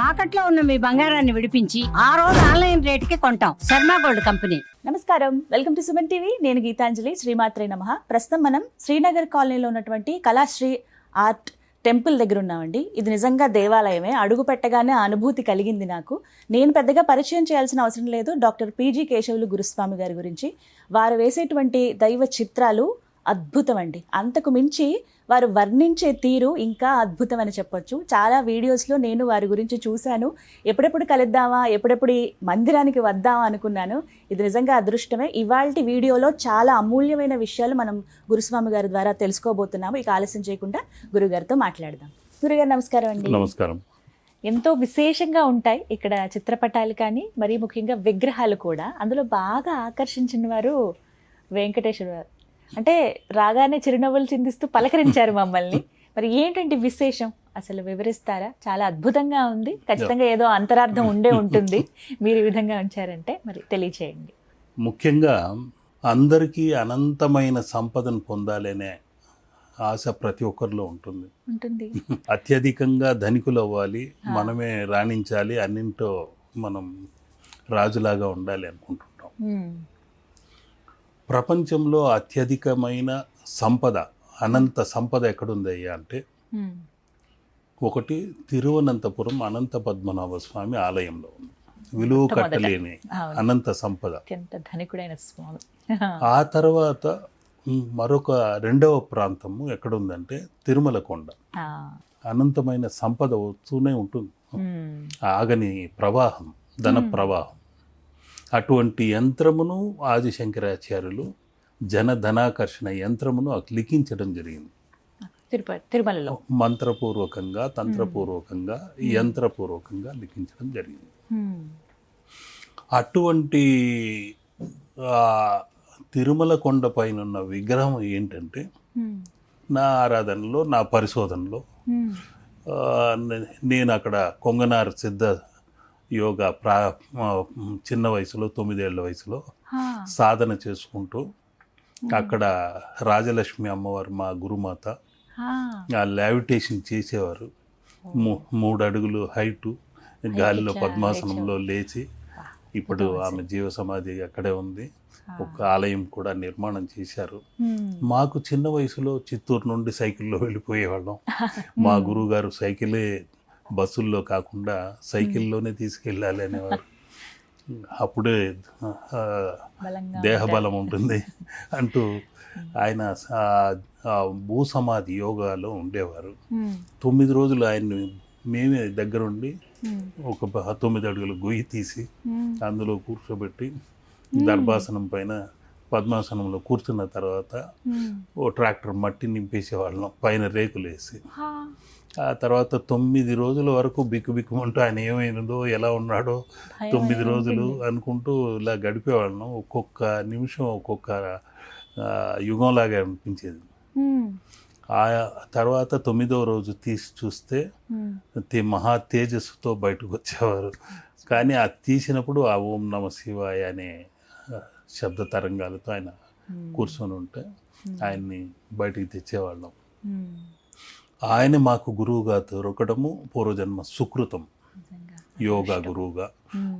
తాకట్లో ఉన్న మీ బంగారాన్ని విడిపించి ఆ రోజు ఆన్లైన్ రేటుకి కొంటాం. Sharma gold company. నమస్కారం. Welcome to Suman TV. నేను గీతాంజలి శ్రీమాత్రే నమ. ప్రస్తుతం మనం శ్రీనగర్ కాలనీలో ఉన్నటువంటి కళాశ్రీ ఆర్ట్ టెంపుల్ దగ్గర ఉన్నామండి. ఇది నిజంగా దేవాలయమే. అడుగు పెట్టగానే అనుభూతి కలిగింది నాకు. నేను పెద్దగా పరిచయం చేయాల్సిన అవసరం లేదు. డాక్టర్ పీజీ కేశవులు గురుస్వామి గారి గురించి. వారు వేసేటువంటి దైవ చిత్రాలు అద్భుతం అండి అంతకు మించి వారు వర్ణించే తీరు ఇంకా అద్భుతం అని చెప్పొచ్చు. చాలా వీడియోస్లో నేను వారి గురించి చూశాను. ఎప్పుడెప్పుడు కలుద్దామా ఎప్పుడెప్పుడు మందిరానికి వద్దామా అనుకున్నాను. ఇది నిజంగా అదృష్టమే. ఇవాళ వీడియోలో చాలా అమూల్యమైన విషయాలు మనం గురుస్వామి గారి ద్వారా తెలుసుకోబోతున్నాము. ఇక ఆలస్యం చేయకుండా గురుగారితో మాట్లాడదాం. గురుగారు నమస్కారం అండి. నమస్కారం. ఎంతో విశేషంగా ఉంటాయి ఇక్కడ చిత్రపటాలు కానీ మరీ ముఖ్యంగా విగ్రహాలు కూడా. అందులో బాగా ఆకర్షించిన వారు వెంకటేశ్వర అంటే రాగానే చిరునవ్వులు చిందిస్తూ పలకరించారు మమ్మల్ని. మరి ఏంటంటే విశేషం? అసలు వివరిస్తారా? చాలా అద్భుతంగా ఉంది. ఖచ్చితంగా ఏదో అంతరార్థం ఉండే ఉంటుంది. మీరు ఈ విధంగా ఉంచారంటే మరి తెలియచేయండి. ముఖ్యంగా అందరికీ అనంతమైన సంపదను పొందాలనే ఆశ ప్రతి ఒక్కరిలో ఉంటుంది. ఉంటుంది. అత్యధికంగా ధనికులు అవ్వాలి మనమే రాణించాలి అన్నింటో మనం రాజులాగా ఉండాలి అనుకుంటుంటాం. ఉమ్, ప్రపంచంలో అత్యధికమైన సంపద అనంత సంపద ఎక్కడుందయ్యా అంటే ఒకటి తిరువనంతపురం అనంత పద్మనాభ స్వామి ఆలయంలో ఉంది. విలువ కట్టలేని. అనంత సంపద. ఆ తర్వాత మరొక రెండవ ప్రాంతము ఎక్కడుందంటే తిరుమల కొండ అనంతమైన సంపద వస్తూనే ఉంటుంది. ఆగని ప్రవాహం ధన ప్రవాహం. అటువంటి యంత్రమును ఆదిశంకరాచార్యులు జన ధనాకర్షణ యంత్రమును లిఖించడం జరిగింది. తిరుపతి తిరుమలలో. మంత్రపూర్వకంగా తంత్రపూర్వకంగా యంత్రపూర్వకంగా లిఖించడం జరిగింది. అటువంటి తిరుమల కొండ పైన ఉన్న విగ్రహం ఏంటంటే నా ఆరాధనలో నా పరిశోధనలో నేను అక్కడ కొంగనార్ సిద్ధ యోగా ప్రా చిన్న వయసులో తొమ్మిదేళ్ళ వయసులో సాధన చేసుకుంటూ అక్కడ రాజలక్ష్మి అమ్మవారు మా గురుమాత ఆ, లావిటేషన్ చేసేవారు. మూడు అడుగులు హైటు గాలిలో పద్మాసనంలో లేచి ఇప్పుడు ఆమె జీవ సమాధి అక్కడే ఉంది. ఒక ఆలయం కూడా నిర్మాణం చేశారు. మాకు చిన్న వయసులో చిత్తూరు నుండి సైకిల్లో వెళ్ళిపోయేవాళ్ళం. మా గురువు గారు సైకిలే బస్సుల్లో కాకుండా సైకిల్లోనే తీసుకెళ్ళాలి అనేవారు. అప్పుడే దేహబలం ఉంటుంది అంటూ ఆయన భూసమాధి యోగాలో ఉండేవారు. తొమ్మిది రోజులు ఆయన్ని మేమే దగ్గరుండి ఒక తొమ్మిది అడుగులు గొయ్యి తీసి అందులో కూర్చోబెట్టి దర్భాసనం పైన పద్మాసనంలో కూర్చున్న తర్వాత ఓ ట్రాక్టర్ మట్టి నింపేసేవాళ్ళం పైన రేకులు వేసి ఆ, తర్వాత తొమ్మిది రోజుల వరకు బిక్కు బిక్కుమంటూ ఆయన ఏమైందో ఎలా ఉన్నాడో తొమ్మిది రోజులు. అనుకుంటూ ఇలా గడిపేవాళ్ళం. ఒక్కొక్క నిమిషం ఒక్కొక్క యుగంలాగా అనిపించేది. ఆ తర్వాత తొమ్మిదవ రోజు తీసి చూస్తే మహా తేజస్సుతో బయటకు వచ్చేవారు. కానీ ఆ తీసినప్పుడు ఆ ఓం నమ శివాయ అనే శబ్ద తరంగాలతో ఆయన కూర్చొని ఉంటే ఆయన్ని బయటికి తెచ్చేవాళ్ళం. ఆయన మాకు గురువుగా దొరకడము పూర్వజన్మ సుకృతం. యోగా గురువుగా.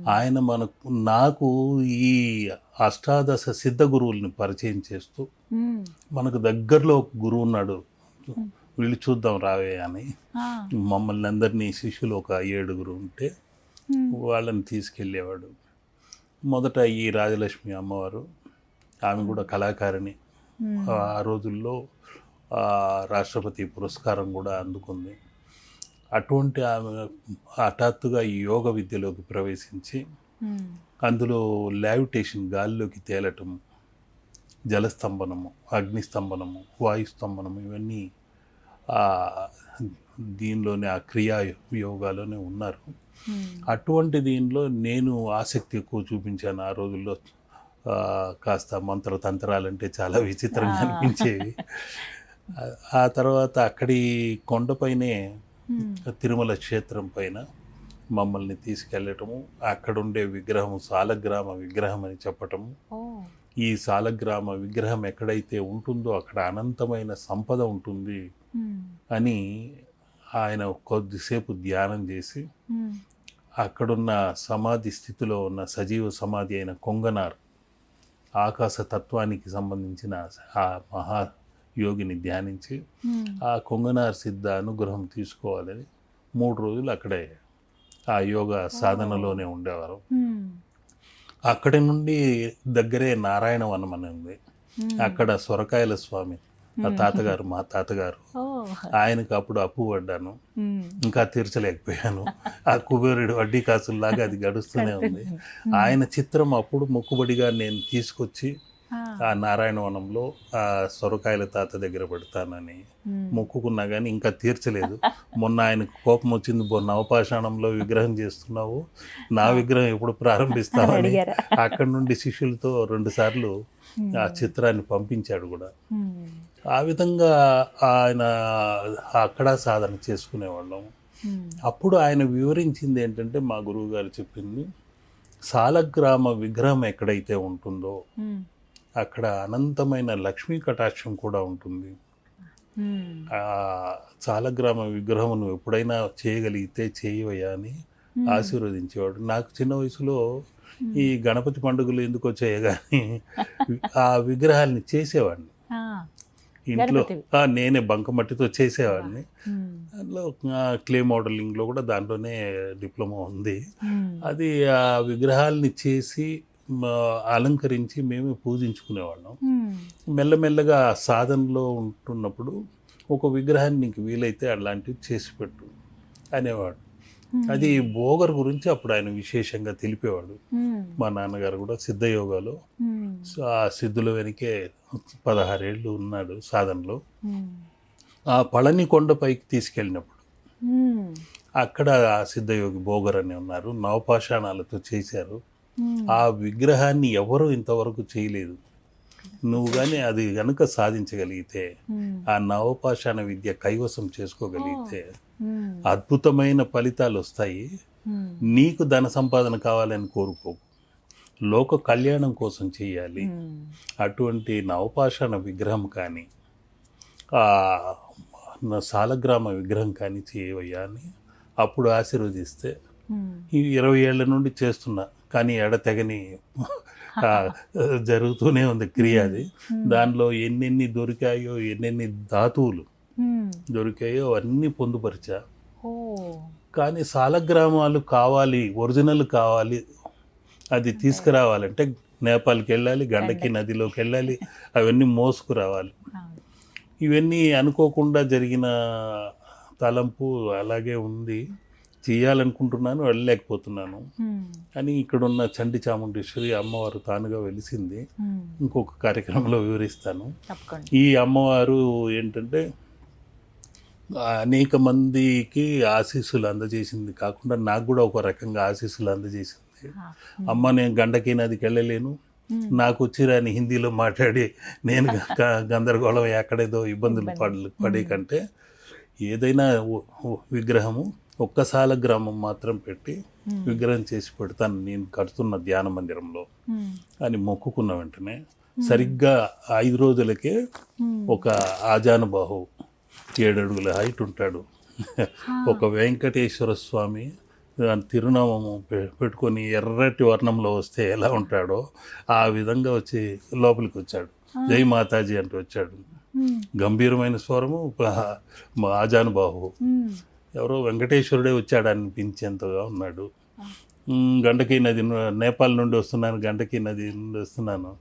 ఆయన మనకు నాకు ఈ అష్టాదశ సిద్ధ గురువుల్ని పరిచయం చేస్తూ మనకు దగ్గరలో ఒక గురువు ఉన్నాడు. వీళ్ళు చూద్దాం రావే అని. మమ్మల్ని అందరినీ శిష్యులు ఒక ఏడుగురు ఉంటే వాళ్ళని తీసుకెళ్ళేవాడు. మొదట ఈ రాజలక్ష్మి అమ్మవారు ఆమె కూడా కళాకారిణి. ఆ రోజుల్లో రాష్ట్రపతి పురస్కారం కూడా అందుకుంది. అటువంటి ఆమె హఠాత్తుగా ఈ యోగ విద్యలోకి ప్రవేశించి ఉమ్, అందులో లావిటేషన్ గాలిలోకి తేలటం జలస్తంభనము అగ్నిస్తంభనము వాయుస్తంభనము ఇవన్నీ దీనిలోనే ఆ క్రియా యోగాలోనే ఉన్నారు. ఉమ్, అటువంటి దీనిలో నేను ఆసక్తి ఎక్కువ చూపించాను ఆ రోజుల్లో. కాస్త మంత్రతంత్రాలంటే చాలా విచిత్రంగా అనిపించేవి. ఆ- తర్వాత అక్కడి కొండపైనే ఉమ్, తిరుమల క్షేత్రం పైన మమ్మల్ని తీసుకెళ్ళటము అక్కడుండే విగ్రహం సాలగ్రామ విగ్రహం అని చెప్పటము. ఈ సాలగ్రామ విగ్రహం ఎక్కడైతే ఉంటుందో అక్కడ అనంతమైన సంపద ఉంటుంది ఉమ్, అని ఆయన కొద్దిసేపు ధ్యానం చేసి మ్మ్. అక్కడున్న సమాధి స్థితిలో ఉన్న సజీవ సమాధి అయిన కొంగనార్ ఆకాశ తత్వానికి సంబంధించిన ఆ మహా యోగిని ధ్యానించి. ఆ కొంగనార్ సిద్ధ అనుగ్రహం తీసుకోవాలని మూడు రోజులు అక్కడే ఆ యోగ సాధనలోనే ఉండేవారు. అక్కడి నుండి దగ్గరే నారాయణవనం అని ఉంది. అక్కడ సొరకాయల స్వామి మా తాతగారు మా తాతగారు ఆయనకు అప్పుడు అప్పు పడ్డాను. ఇంకా తీర్చలేకపోయాను ఆ కుబేరుడు వడ్డీ కాసుల్లాగా అది గడుస్తూనే ఉంది ఆయన చిత్రం అప్పుడు మొక్కుబడిగా నేను తీసుకొచ్చి ఆ. ఆ నారాయణవనంలో ఆ సొరకాయల తాత దగ్గర పెడతానని. మొక్కుకున్నా కానీ ఇంకా తీర్చలేదు మొన్న ఆయనకు కోపం వచ్చింది బో నవపాషాణంలో విగ్రహం చేస్తున్నావు నా విగ్రహం ఎప్పుడు ప్రారంభిస్తావని అడిగారా? అక్కడి నుండి శిష్యులతో రెండు సార్లు ఆ చిత్రాన్ని పంపించాడు కూడా. ఆ విధంగా ఆయన అక్కడ సాధన చేసుకునేవాళ్ళం. అప్పుడు ఆయన వివరించింది ఏంటంటే మా గురువు గారు చెప్పింది సాలగ్రామ విగ్రహం ఎక్కడైతే ఉంటుందో. అక్కడ అనంతమైన లక్ష్మీ కటాక్షం కూడా ఉంటుంది. సాలగ్రామ విగ్రహం నువ్వు ఎప్పుడైనా చేయగలిగితే చేయవయ్యా అని ఆశీర్వదించేవాడు. నాకు చిన్న వయసులో ఈ గణపతి పండుగలు ఎందుకు వచ్చాయి కానీ ఆ విగ్రహాల్ని చేసేవాడిని. ఇంట్లో నేనే బంకమట్టితో చేసేవాడిని. అందులో క్లే మోడలింగ్లో కూడా దాంట్లోనే డిప్లొమా ఉంది. అది ఆ విగ్రహాల్ని చేసి అలంకరించి మేమే పూజించుకునేవాళ్ళం. మెల్లమెల్లగా సాధనలో ఉంటున్నప్పుడు ఒక విగ్రహాన్ని నీకు వీలైతే అలాంటివి చేసి పెట్టు అనేవాడు అది భోగర్ గురించి అప్పుడు ఆయన విశేషంగా తెలిపేవాడు. మా నాన్నగారు కూడా సిద్ధయోగాలో ఆ సిద్ధుల వెనకే పదహారేళ్ళు ఉన్నాడు సాధనలో. ఆ పళని కొండపైకి తీసుకెళ్ళినప్పుడు మ్మ్. అక్కడ ఆ సిద్ధయోగి భోగర్ అని ఉన్నారు నవపాషాణాలతో చేశారు. ఆ విగ్రహాన్ని ఎవరు ఇంతవరకు చేయలేదు నువ్వు కానీ అది కనుక సాధించగలిగితే. ఆ నవపాషాణ విద్య కైవసం చేసుకోగలిగితే. అద్భుతమైన ఫలితాలు వస్తాయి. నీకు ధన సంపాదన కావాలని కోరుకో లోక కళ్యాణం కోసం చేయాలి. అటువంటి నవపాషాణ విగ్రహం కానీ ఆ సాలగ్రామ విగ్రహం కానీ చేయవయ్యా అని అప్పుడు ఆశీర్వదిస్తే ఇరవై ఏళ్ళ నుండి చేస్తున్నా కానీ ఎడతెగని జరుగుతూనే ఉంది క్రియ అది. దానిలో ఎన్నెన్ని దొరికాయో ఎన్నెన్ని ధాతువులు. దొరికాయో అన్నీ పొందుపరిచా. కానీ సాలగ్రామాలు కావాలి ఒరిజినల్ కావాలి అది తీసుకురావాలంటే నేపాల్కి వెళ్ళాలి గండకి నదిలోకి వెళ్ళాలి అవన్నీ మోసుకురావాలి. ఇవన్నీ అనుకోకుండా జరిగిన తలంపు అలాగే ఉంది. చేయాలనుకుంటున్నాను వెళ్ళలేకపోతున్నాను. అని ఇక్కడున్న చండి చాముండేశ్వరి అమ్మవారు తానుగా వెలిసింది. ఇంకొక కార్యక్రమంలో వివరిస్తాను. ఈ అమ్మవారు ఏంటంటే అనేక మందికి ఆశీస్సులు అందజేసింది. కాకుండా నాకు కూడా ఒక రకంగా ఆశీస్సులు అందజేసింది. అమ్మ నేను గండకి నదికి వెళ్ళలేను. నాకు వచ్చిరాని హిందీలో మాట్లాడి నేను గందరగోళం ఎక్కడేదో ఇబ్బందులు పడ పడే కంటే ఏదైనా విగ్రహము ఒక్కసాల గ్రామం మాత్రం పెట్టి విగ్రహం చేసి పెడతాను నేను కడుతున్న ధ్యాన మందిరంలో. అని మొక్కుకున్న వెంటనే సరిగ్గా ఐదు రోజులకే. ఒక ఆజానుబాహు ఏడు అడుగుల హైట్ ఉంటాడు ఒక వెంకటేశ్వర స్వామి దాని తిరునామము పెట్టుకొని ఎర్రటి వర్ణంలో వస్తే ఎలా ఉంటాడో ఆ విధంగా వచ్చి లోపలికి వచ్చాడు జై మాతాజీ అంటూ వచ్చాడు. గంభీరమైన స్వరము ఆజానుబాహు. ఎవరో వెంకటేశ్వరుడే వచ్చాడు అనిపించేంతగా ఉన్నాడు. "ఉమ్, గండకి నది నేపాల్ నుండి వస్తున్నాను గండకి నది నుండి వస్తున్నాను.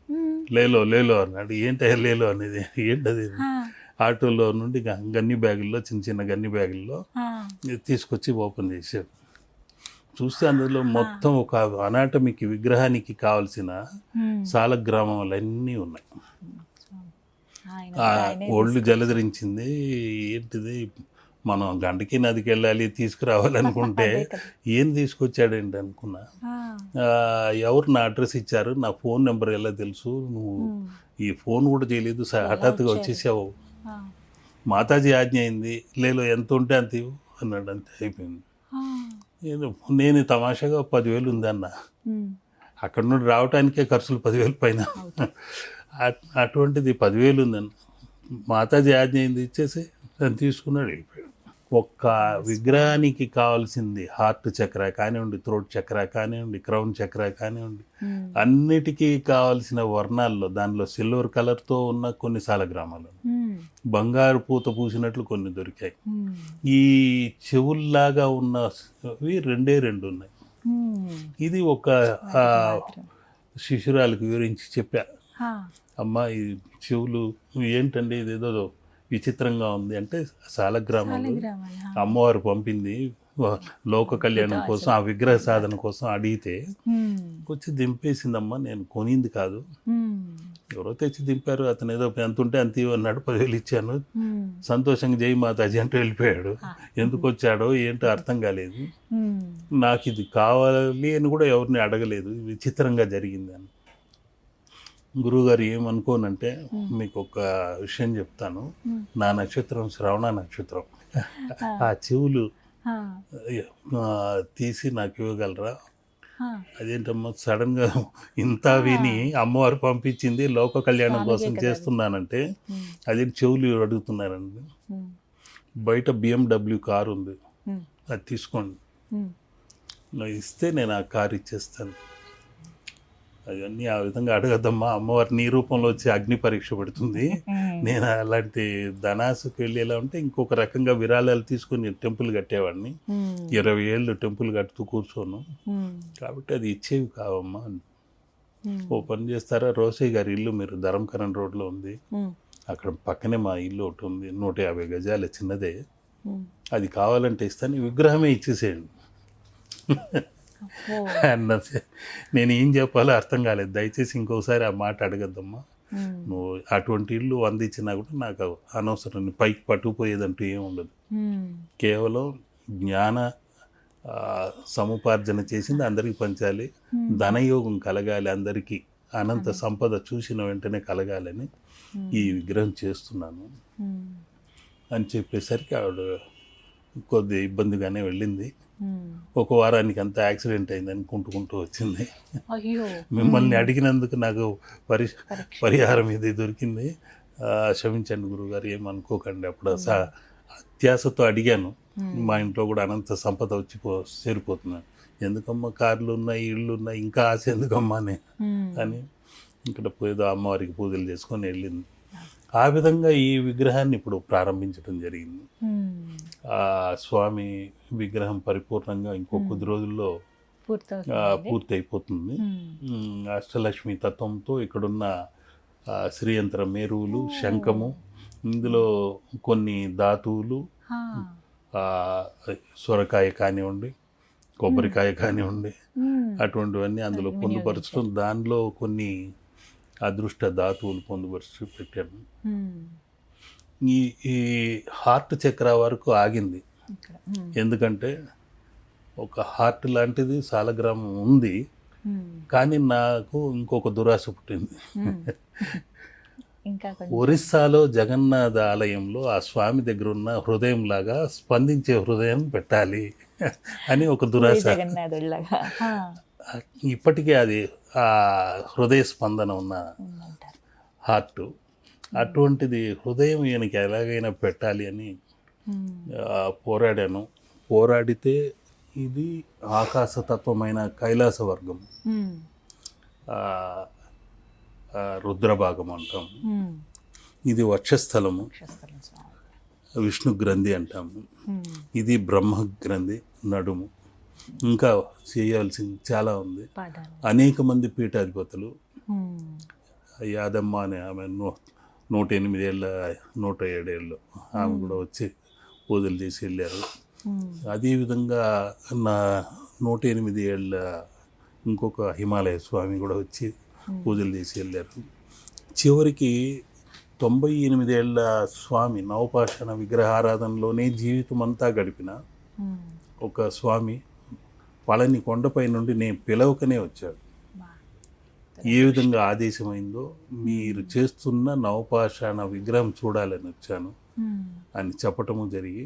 లేలో లేలో అన్నాడు. ఏంటయ్యా లేలో అనేది? ఏంటది. ఆటోలో నుండి గన్ని బ్యాగుల్లో చిన్న చిన్న గన్ని బ్యాగుల్లో తీసుకొచ్చి ఓపెన్ చేశాడు. చూస్తే అందులో మొత్తం ఒక అనాటమిక్ విగ్రహానికి కావలసిన. సాలగ్రామాలన్నీ ఉన్నాయి. ఒళ్ళు జలధరించింది ఏంటిది? మనం గంటకి నదికి వెళ్ళాలి తీసుకురావాలనుకుంటే. ఏం తీసుకొచ్చాడేంటి అనుకున్నా. ఎవరు నా అడ్రస్ ఇచ్చారు? నా ఫోన్ నెంబర్ ఎలా తెలుసు? నువ్వు. ఈ ఫోన్ కూడా చేయలేదు హఠాత్తుగా వచ్చేసావు. మాతాజీ ఆజ్ఞ అయింది. లేలో ఎంత ఉంటే అంత ఇవ్వు అన్నాడు అంతే అయిపోయింది. నేను తమాషాగా పదివేలు ఉందన్న. అక్కడ నుండి రావటానికే ఖర్చులు పదివేలు పైన. అట్- అటువంటిది పదివేలు ఉందన్న. మాతాజీ ఆజ్ఞ అయింది ఇచ్చేసి దాన్ని తీసుకున్నాడు వెళ్ళిపోయాడు. ఒక్క విగ్రహానికి కావాల్సింది హార్ట్ చక్ర కానివ్వండి థ్రోట్ చక్ర కానివ్వండి క్రౌన్ చక్ర కానివ్వండి మ్మ్. అన్నిటికీ కావాల్సిన వర్ణాల్లో దానిలో సిల్వర్ కలర్తో ఉన్న కొన్ని సాలగ్రామాలు మ్మ్. బంగారు పూత పూసినట్లు కొన్ని దొరికాయి మ్మ్. ఈ చెవుల్లాగా ఉన్నవి రెండే రెండు ఉన్నాయి. ఇది ఒక శిశురాలకు వివరించి చెప్పా. అమ్మ ఈ చెవులు ఏంటండి ఇదేదో విచిత్రంగా ఉంది అంటే హా. అమ్మవారు పంపింది లోక కళ్యాణం కోసం ఆ విగ్రహ సాధన కోసం అడిగితే. వచ్చి దింపేసిందమ్మా నేను కొనింది కాదు. ఎవరో తెచ్చి దింపారు అతను ఏదో ఎంత ఉంటే అంత ఇవ్వన్నాడు పదివేలు ఇచ్చాను. సంతోషంగా జై మాతాజీ అంటూ వెళ్ళిపోయాడు ఎందుకు వచ్చాడో ఏంటో అర్థం కాలేదు. నాకు ఇది కావాలి అని కూడా ఎవరిని అడగలేదు విచిత్రంగా జరిగింది అని గురువుగారు ఏమనుకోనంటే మీకు ఒక విషయం చెప్తాను. నా నక్షత్రం శ్రవణ నక్షత్రం. ఆ. చెవులు తీసి నాకు ఇవ్వగలరా. అదేంటమ్మా సడన్గా ఇంత విని అమ్మవారు పంపించింది లోక కళ్యాణం కోసం చేస్తున్నానంటే. అది చెవులు అడుగుతున్నారండి. బయట బిఎండబ్ల్యూ కారు ఉంది. అది తీసుకోండి. ఇస్తే నేను ఆ కారు ఇచ్చేస్తాను. అవన్నీ ఆ విధంగా అడగద్దమ్మా అమ్మవారు నీ రూపంలో వచ్చి అగ్ని పరీక్ష పెడుతుంది. నేను అలాంటి ధనాసుకు వెళ్ళి ఎలా ఉంటే ఇంకొక రకంగా విరాళాలు తీసుకొని టెంపుల్ కట్టేవాడిని. ఇరవై ఏళ్ళు టెంపుల్ కట్టుతూ కూర్చోను. కాబట్టి అది ఇచ్చేవి కావమ్మా. మ్మ్. ఓ పని చేస్తారా? రోసయ్య గారి ఇల్లు మీరు ధరంకరణ్ రోడ్లో ఉంది. అక్కడ పక్కనే మా ఇల్లు ఒకటి ఉంది. నూట యాభై గజాల చిన్నదే. అది కావాలంటే ఇస్తాను. విగ్రహమే ఇచ్చేసేయండి. ఓ. అన్న నేను ఏం చెప్పాలో అర్థం కాలేదు. దయచేసి ఇంకోసారి ఆ మాట అడగద్దమ్మా. మ్మ్. నువ్వు అటువంటి ఇల్లు అందించినా కూడా నాకు అనవసరం. పైకి పట్టుకుపోయేదంటూ ఏం ఉండదు. కేవలం జ్ఞాన సముపార్జన చేసింది అందరికీ పంచాలి. ధనయోగం కలగాలి అందరికీ. అనంత సంపద చూసిన వెంటనే కలగాలని ఈ విగ్రహం చేస్తున్నాను. అని చెప్పేసరికి ఆవిడ కొద్ది ఇబ్బందిగానే వెళ్ళింది. మ్మ్. ఒక వారానికి అంత యాక్సిడెంట్ అయింది అనుకుంటుకుంటూ వచ్చింది. మిమ్మల్ని అడిగినందుకు నాకు పరి పరిహారం ఇది దొరికింది. క్షమించండి గురువుగారు ఏమనుకోకండి. అప్పుడు స- అత్యాశతో అడిగాను. మా ఇంట్లో కూడా అనంత సంపద వచ్చి పో చేరిపోతున్నాను ఎందుకమ్మా కార్లు ఉన్నాయి ఇళ్ళు ఉన్నాయి ఇంకా ఆశ ఎందుకమ్మా అని. అని ఇక్కడ ఏదో అమ్మవారికి పూజలు చేసుకొని వెళ్ళింది. ఆ విధంగా ఈ విగ్రహాన్ని ఇప్పుడు ప్రారంభించడం జరిగింది. ఆ స్వామి విగ్రహం పరిపూర్ణంగా ఇంకో కొద్ది రోజుల్లో పూర్తి అయిపోతుంది. మ్, అష్టలక్ష్మి తత్వంతో ఇక్కడున్న శ్రీయంత్ర మేరువులు శంఖము ఇందులో కొన్ని ధాతువులు సొరకాయ కానివ్వండి కొబ్బరికాయ కానివ్వండి. అటువంటివన్నీ అందులో పొందుపరచడం దానిలో కొన్ని అదృష్ట ధాతువులు పొందుపరిచి పెట్టాను. ఈ ఈ హార్ట్ చక్ర వరకు ఆగింది. ఎందుకంటే ఒక హార్ట్ లాంటిది సాలగ్రామం ఉంది. కానీ నాకు ఇంకొక దురాశ పుట్టింది ఒరిస్సాలో జగన్నాథ ఆలయంలో ఆ స్వామి దగ్గర ఉన్న హృదయం లాగా స్పందించే హృదయం పెట్టాలి అని ఒక దురాశ. ఇప్పటికే అది ఆ హృదయ స్పందన ఉన్న. హార్ట్ అటువంటిది హృదయం ఈయనకి ఎలాగైనా పెట్టాలి అని పోరాడాను. పోరాడితే ఇది ఆకాశతత్వమైన కైలాస వర్గం రుద్రభాగం అంటాం. ఇది వక్షస్థలము. విష్ణు గ్రంథి అంటాము. ఇది బ్రహ్మ గ్రంథి నడుము. ఇంకా చేయాల్సింది చాలా ఉంది. అనేక మంది పీఠాధిపతులు. మ్మ్. యాదమ్మ అనే ఆమె నూ నూట ఎనిమిదేళ్ళ నూట ఏడేళ్ళు ఆమె కూడా వచ్చి పూజలు చేసి వెళ్ళారు. అదేవిధంగా నా నూట ఎనిమిది ఏళ్ళ ఇంకొక హిమాలయ స్వామి కూడా వచ్చి పూజలు చేసి వెళ్ళారు. చివరికి తొంభై ఎనిమిదేళ్ళ స్వామి నవపాషాణ విగ్రహారాధనలోనే జీవితం అంతా గడిపిన. ఒక స్వామి పళని కొండపై నుండి నేను పిలవకనే వచ్చాడు. ఏ విధంగా ఆదేశమైందో మీరు చేస్తున్న నవపాషాణ విగ్రహం చూడాలని వచ్చాను. అని చెప్పటము జరిగి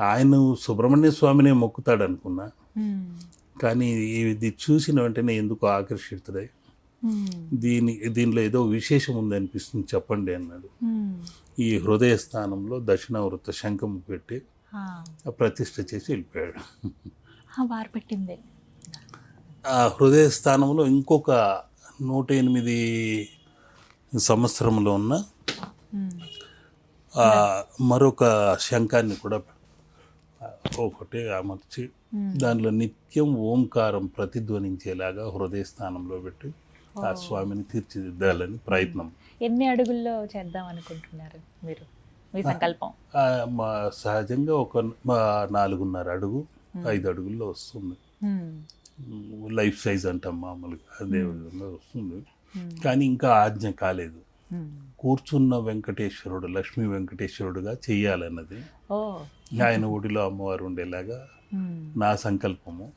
ఆయన సుబ్రహ్మణ్య స్వామినే మొక్కుతాడు అనుకున్నా. కానీ ఇది చూసిన వెంటనే ఎందుకు ఆకర్షితుడై. దీని దీనిలో ఏదో విశేషం ఉంది అనిపిస్తుంది చెప్పండి అన్నాడు. ఈ హృదయ స్థానంలో దక్షిణావృత శంఖం పెట్టి ఆ, ప్రతిష్ఠ చేసి వెళ్ళిపోయాడు వారు పెట్టిందే ఆ హృదయ స్థానంలో ఇంకొక నూట ఎనిమిది సంవత్సరంలో ఉన్న మరొక శంఖాన్ని కూడా ఒకటి అమర్చి దానిలో నిత్యం ఓంకారం ప్రతిధ్వనించేలాగా హృదయ స్థానంలో పెట్టి ఆ స్వామిని తీర్చిదిద్దాలని ప్రయత్నం. ఎన్ని అడుగుల్లో చేద్దాం అనుకుంటున్నారు మీరు? మీ సంకల్పం? సహజంగా ఒక నాలుగున్నర అడుగు. ఐదు అడుగుల్లో వస్తుంది. లైఫ్ సైజ్ అంటాం మామూలుగా అదే విధంగా వస్తుంది. కానీ ఇంకా ఆజ్ఞ కాలేదు. కూర్చున్న వెంకటేశ్వరుడు లక్ష్మీ వెంకటేశ్వరుడుగా చెయ్యాలన్నది. ఓ. ఆయన ఒడిలో అమ్మవారు ఉండేలాగా నా సంకల్పము.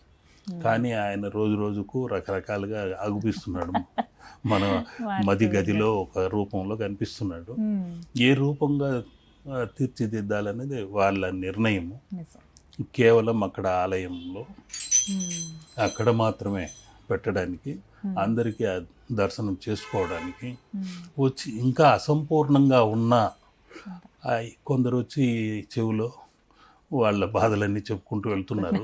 కానీ ఆయన రోజు రోజుకు రకరకాలుగా అగుపిస్తున్నాడు మన మది గదిలో ఒక రూపంలో కనిపిస్తున్నాడు. ఏ రూపంగా తీర్చిదిద్దాలనేది వాళ్ళ నిర్ణయము. కేవలం అక్కడ ఆలయంలో ఉమ్, అక్కడ మాత్రమే పెట్టడానికి అందరికీ ఆ దర్శనం చేసుకోవడానికి ఉమ్, వచ్చి ఇంకా అసంపూర్ణంగా ఉన్న కొందరు వచ్చి చెవిలో వాళ్ళ బాధలన్నీ చెప్పుకుంటూ వెళ్తున్నారు.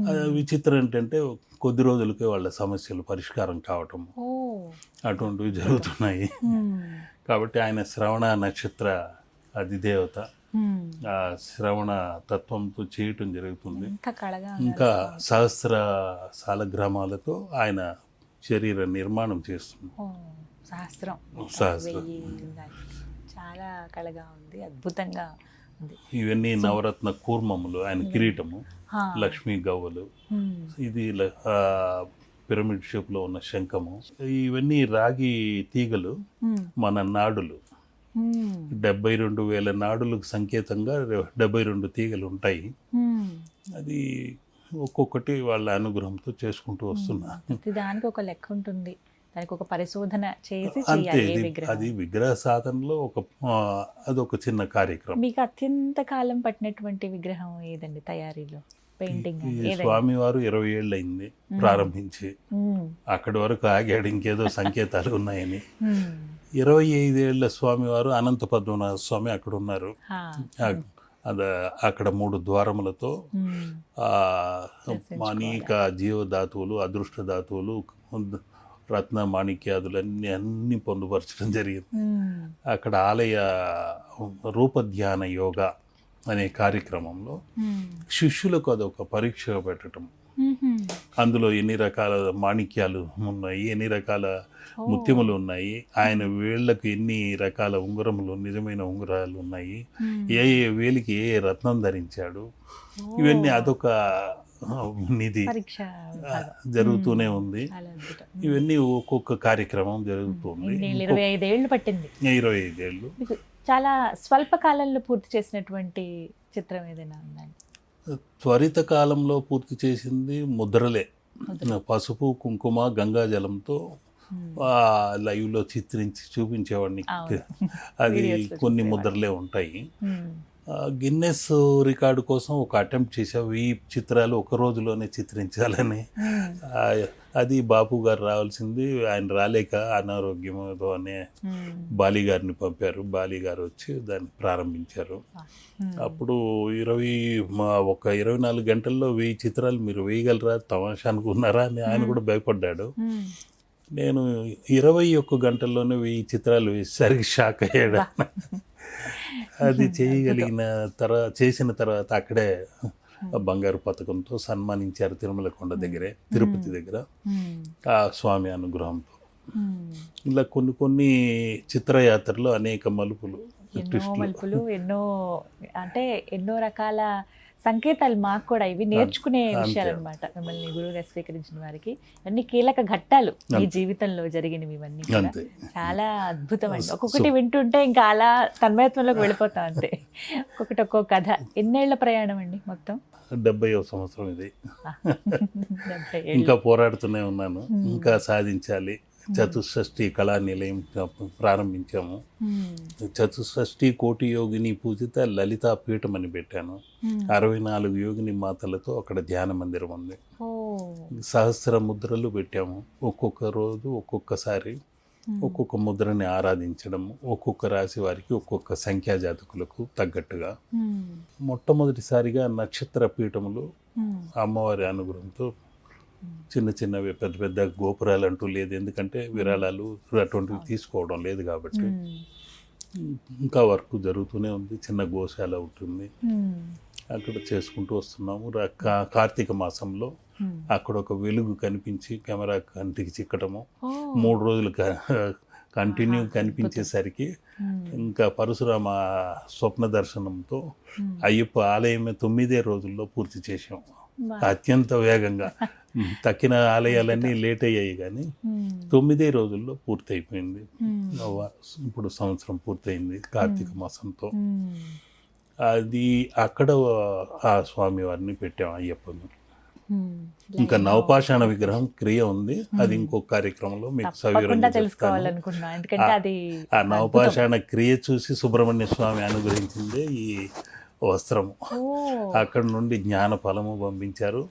విచిత్రం ఏంటంటే కొద్ది రోజులకే వాళ్ళ సమస్యలు పరిష్కారం కావటం అటువంటివి జరుగుతున్నాయి. కాబట్టి ఆయన శ్రవణ నక్షత్ర అధిదేవత. ఆ శ్రవణ తత్వంతో చేయటం జరుగుతుంది. కళగా ఇంకా సహస్ర సాలగ్రామాలతో ఆయన శరీర నిర్మాణం చేస్తుంది. సహస్రం. సహస్రం. చాలా కళగా ఉంది అద్భుతంగా ఉంది. ఇవన్నీ నవరత్న కూర్మములు ఆయన కిరీటము హా. లక్ష్మీ గవ్వలు. ఇది పిరమిడ్ షేప్లో ఉన్న శంఖము. ఇవన్నీ రాగి తీగలు మన నాడులు. డెబ్బై రెండు వేల నాడులకు సంకేతంగా డెబ్బై రెండు తీగలు ఉంటాయి. అది ఒక్కొక్కటి వాళ్ళ అనుగ్రహంతో చేసుకుంటూ వస్తున్నా. దానికి ఒక లెక్క ఉంటుంది. దానికి ఒక పరిశోధన చేసి అంతే అది విగ్రహ. సాధనలో ఒక అదొక చిన్న కార్యక్రమం. మీకు అత్యంత కాలం పట్టినటువంటి విగ్రహం ఏదండి తయారీలో? పెయింటింగ్ ఈ స్వామివారు ఇరవై ఏళ్ళు అయింది ప్రారంభించి. అక్కడి వరకు ఆగాడు ఇంకేదో సంకేతాలు ఉన్నాయని. ఇరవై ఐదేళ్ళ స్వామివారు అనంత పద్మనాభ స్వామి అక్కడ ఉన్నారు అద అక్కడ మూడు ద్వారములతో అనేక జీవధాతువులు అదృష్ట ధాతువులు రత్న మాణిక్యాదులన్నీ అన్ని పొందుపరచడం జరిగింది. అక్కడ ఆలయ రూపధ్యాన యోగ అనే కార్యక్రమంలో శిష్యులకు అదొక పరీక్ష పెట్టడం. అందులో ఎన్ని రకాల మాణిక్యాలు ఉన్నాయి ఎన్ని రకాల ముత్యములు ఉన్నాయి ఆయన వేళ్ళకు ఎన్ని రకాల ఉంగరములు నిజమైన ఉంగరాలు ఉన్నాయి. ఏ ఏ వేలికి ఏ రత్నం ధరించాడు ఇవన్నీ అదొక నిధి జరుగుతూనే ఉంది. ఇవన్నీ ఒక్కొక్క కార్యక్రమం జరుగుతుంది. ఇరవై పట్టింది. ఇరవై ఐదేళ్ళు. చాలా స్వల్ప కాలంలో పూర్తి చేసినటువంటి చిత్రం ఏదైనా ఉందండి త్వరిత కాలంలో పూర్తి చేసింది ముద్రలే. పసుపు కుంకుమ గంగాజలంతో ఆ లైవ్లో చిత్రించి చూపించేవాడిని. అది కొన్ని. ముద్రలే ఉంటాయి. ఆ, గిన్నెస్ రికార్డు కోసం ఒక అటెంప్ట్ చేసావు ఈ చిత్రాలు ఒక రోజులోనే చిత్రించాలని. అది బాపు గారు రావాల్సింది. ఆయన రాలేక అనారోగ్యం ఏదో అనే ఉమ్, బాలి గారిని పంపారు. బాలి గారు వచ్చి దాన్ని ప్రారంభించారు. ఉమ్. అప్పుడు ఇరవై మా ఒక ఇరవై నాలుగు గంటల్లో వెయ్యి చిత్రాలు మీరు వేయగలరా? తమాషా అనుకున్నారా? అని ఆయన కూడా భయపడ్డాడు. నేను ఇరవై ఒక్క గంటల్లోనే వెయ్యి చిత్రాలు వేసేసరికి షాక్ అయ్యాడు. అది చేయగలిగిన తర్వాత చేసిన తర్వాత అక్కడే బంగారు పథకంతో సన్మానించారు తిరుమల కొండ దగ్గరే తిరుపతి దగ్గర. ఆ స్వామి అనుగ్రహంతో. ఇలా కొన్ని కొన్ని చిత్రయాత్రలో అనేక మలుపులు ఎన్నో మలుపులు ఎన్నో అంటే ఎన్నో రకాల సంకేతాలు మాకు కూడా ఇవి నేర్చుకునే విషయాలు అనమాట మిమ్మల్ని గురువుగా స్వీకరించిన వారికి. ఇవన్నీ కీలక ఘట్టాలు మీ జీవితంలో జరిగినవి ఇవన్నీ చాలా అద్భుతం అండి ఒక్కొక్కటి వింటుంటే ఇంకా అలా తన్మయత్వంలోకి వెళ్ళిపోతాం అంతే. ఒక్కొక్కటి ఒక్కొక్క కథ. ఎన్నేళ్ళ ప్రయాణం అండి మొత్తం? డెబ్బై సంవత్సరం ఇది. ఇంకా పోరాడుతూనే ఉన్నాను. ఇంకా సాధించాలి. చతుషష్ఠి కళా నిలయం ప్రారంభించాము. ఉమ్, చతుషష్ఠి కోటి యోగిని పూజిత లలితా పీఠం అని పెట్టాను. ఉమ్. అరవై నాలుగు యోగిని మాతలతో అక్కడ ధ్యాన మందిరం ఉంది. సహస్ర ముద్రలు పెట్టాము. ఒక్కొక్క రోజు ఒక్కొక్కసారి ఒక్కొక్క ముద్రని ఆరాధించడం ఒక్కొక్క రాశి వారికి ఒక్కొక్క సంఖ్యా జాతకులకు తగ్గట్టుగా. మొట్టమొదటిసారిగా నక్షత్ర పీఠములు అమ్మవారి అనుగ్రహంతో చిన్న చిన్నవి పెద్ద పెద్ద గోపురాలు అంటూ లేదు. ఎందుకంటే విరాళాలు అటువంటివి తీసుకోవడం లేదు కాబట్టి. ఇంకా వర్క్ జరుగుతూనే ఉంది. చిన్న గోశాల ఉంటుంది అక్కడ చేసుకుంటూ వస్తున్నాము. కార్తీక మాసంలో అక్కడ ఒక వెలుగు కనిపించి కెమెరా కంటికి చిక్కటము. మూడు రోజులు కంటిన్యూ కనిపించేసరికి ఇంకా పరశురామ స్వప్న దర్శనంతో అయ్యప్ప ఆలయమే తొమ్మిదే రోజుల్లో పూర్తి చేసాం అత్యంత వేగంగా. తక్కిన ఆలయాలన్నీ లేట్ అయ్యాయి కానీ తొమ్మిదే రోజుల్లో పూర్తి అయిపోయింది నవ- ఇప్పుడు సంవత్సరం పూర్తయింది కార్తీక మాసంతో. అది అక్కడ ఆ స్వామి వారిని పెట్టాం అయ్యప్పను. ఇంకా నవపాషాణ విగ్రహం క్రియ ఉంది. అది ఇంకొక కార్యక్రమంలో మీకు సవివరంగా ఆ నవపాషాణ క్రియ చూసి సుబ్రహ్మణ్య స్వామి అనుగ్రహించిందే ఈ వస్త్రము. అక్కడ నుండి జ్ఞాన ఫలము పంపించారు.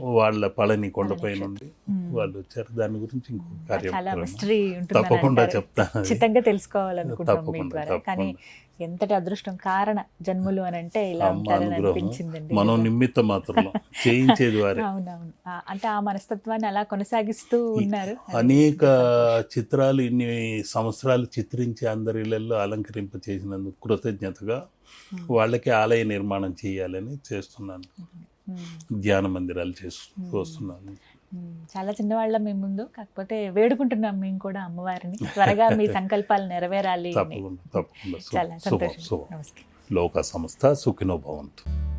వాళ్ళ పళని కొండపై నుండి వాళ్ళు వచ్చారు. దాని గురించి చాలా కార్యక్రమం తప్పకుండా చెప్తాను. తప్పకుండా. ఎంతటి అదృష్టం కారణ జన్ములు అని అంటే ఇలా ఉంటారని అనిపించిందండి. మనం నిమిత్త మాత్రం చేయించేది వారే. అవునవును. ఆ, అంటే ఆ మనస్తత్వాన్ని అలా కొనసాగిస్తూ ఉన్నారు. అనేక చిత్రాలు ఇన్ని సంవత్సరాలు చిత్రించి అందరి ఇళ్ళలో అలంకరింప చేసినందుకు కృతజ్ఞతగా వాళ్ళకి ఆలయ నిర్మాణం చేయాలని చేస్తున్నాను. ధ్యాన మందిరాలు చేస్తూ వస్తున్నాను. చాలా చిన్నవాళ్ళ మీ ముందు కాకపోతే వేడుకుంటున్నాం మేము కూడా అమ్మవారిని. త్వరగా మీ సంకల్పాలు నెరవేరాలి చాలా సంతోషం. నమస్తే లోక సంస్థ సుఖినో భవంతు.